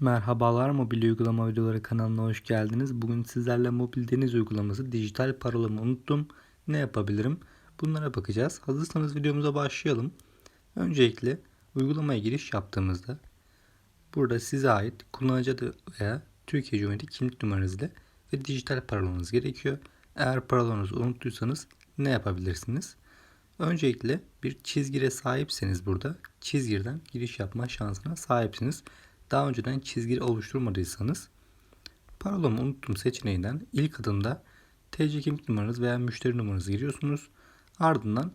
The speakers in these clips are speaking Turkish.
Merhabalar mobil uygulama videoları kanalına hoş geldiniz. Bugün sizlerle mobil deniz uygulaması dijital parolamı unuttum. Ne yapabilirim? Bunlara bakacağız. Hazırsanız videomuza başlayalım. Öncelikle uygulamaya giriş yaptığımızda burada size ait kullanıcı adı veya Türkiye Cumhuriyeti kimlik numaranız ile ve dijital parolamanız gerekiyor. Eğer parolanızı unuttuysanız ne yapabilirsiniz? Öncelikle bir çizgire sahipseniz burada çizgirden giriş yapma şansına sahipsiniz. Daha önceden çizgi oluşturmadıysanız parolamı unuttum seçeneğinden ilk adımda TC kimlik numaranız veya müşteri numaranızı giriyorsunuz. Ardından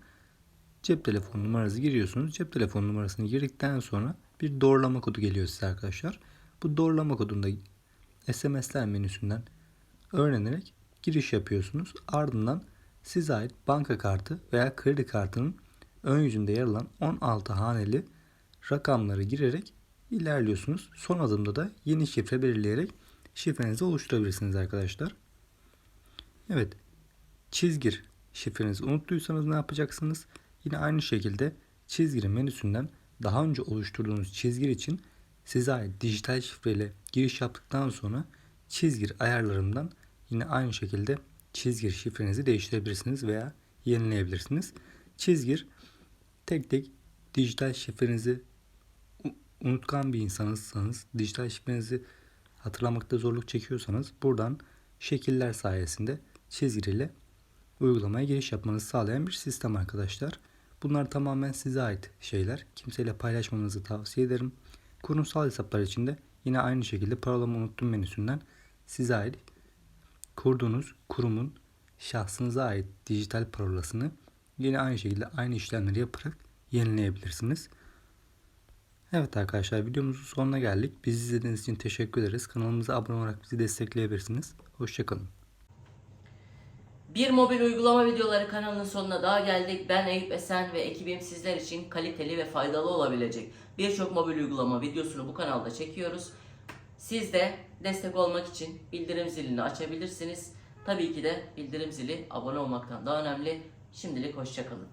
cep telefonu numaranızı giriyorsunuz. Cep telefonu numarasını girdikten sonra bir doğrulama kodu geliyor size arkadaşlar. Bu doğrulama kodunda SMS'ler menüsünden öğrenerek giriş yapıyorsunuz. Ardından size ait banka kartı veya kredi kartının ön yüzünde yer alan 16 haneli rakamları girerek ilerliyorsunuz. Son adımda da yeni şifre belirleyerek şifrenizi oluşturabilirsiniz arkadaşlar. Evet. Çizgir şifrenizi unuttuysanız ne yapacaksınız? Yine aynı şekilde çizgir menüsünden daha önce oluşturduğunuz çizgir için size ait dijital şifreyle giriş yaptıktan sonra çizgir ayarlarından yine aynı şekilde çizgir şifrenizi değiştirebilirsiniz veya yenileyebilirsiniz. Çizgir tek tek dijital şifrenizi unutkan bir insanızsanız, dijital şifrenizi hatırlamakta zorluk çekiyorsanız buradan şekiller sayesinde çizgiyle uygulamaya giriş yapmanızı sağlayan bir sistem arkadaşlar. Bunlar tamamen size ait şeyler. Kimseyle paylaşmamanızı tavsiye ederim. Kurumsal hesaplar için de yine aynı şekilde parolama unuttum menüsünden size ait kurduğunuz kurumun şahsınıza ait dijital parolasını yine aynı şekilde aynı işlemleri yaparak yenileyebilirsiniz. Evet arkadaşlar videomuzun sonuna geldik. Bizi izlediğiniz için teşekkür ederiz. Kanalımıza abone olarak bizi destekleyebilirsiniz. Hoşçakalın. Bir mobil uygulama videoları kanalının sonuna daha geldik. Ben Eyüp Esen ve ekibim sizler için kaliteli ve faydalı olabilecek birçok mobil uygulama videosunu bu kanalda çekiyoruz. Siz de destek olmak için bildirim zilini açabilirsiniz. Tabii ki de bildirim zili abone olmaktan daha önemli. Şimdilik hoşçakalın.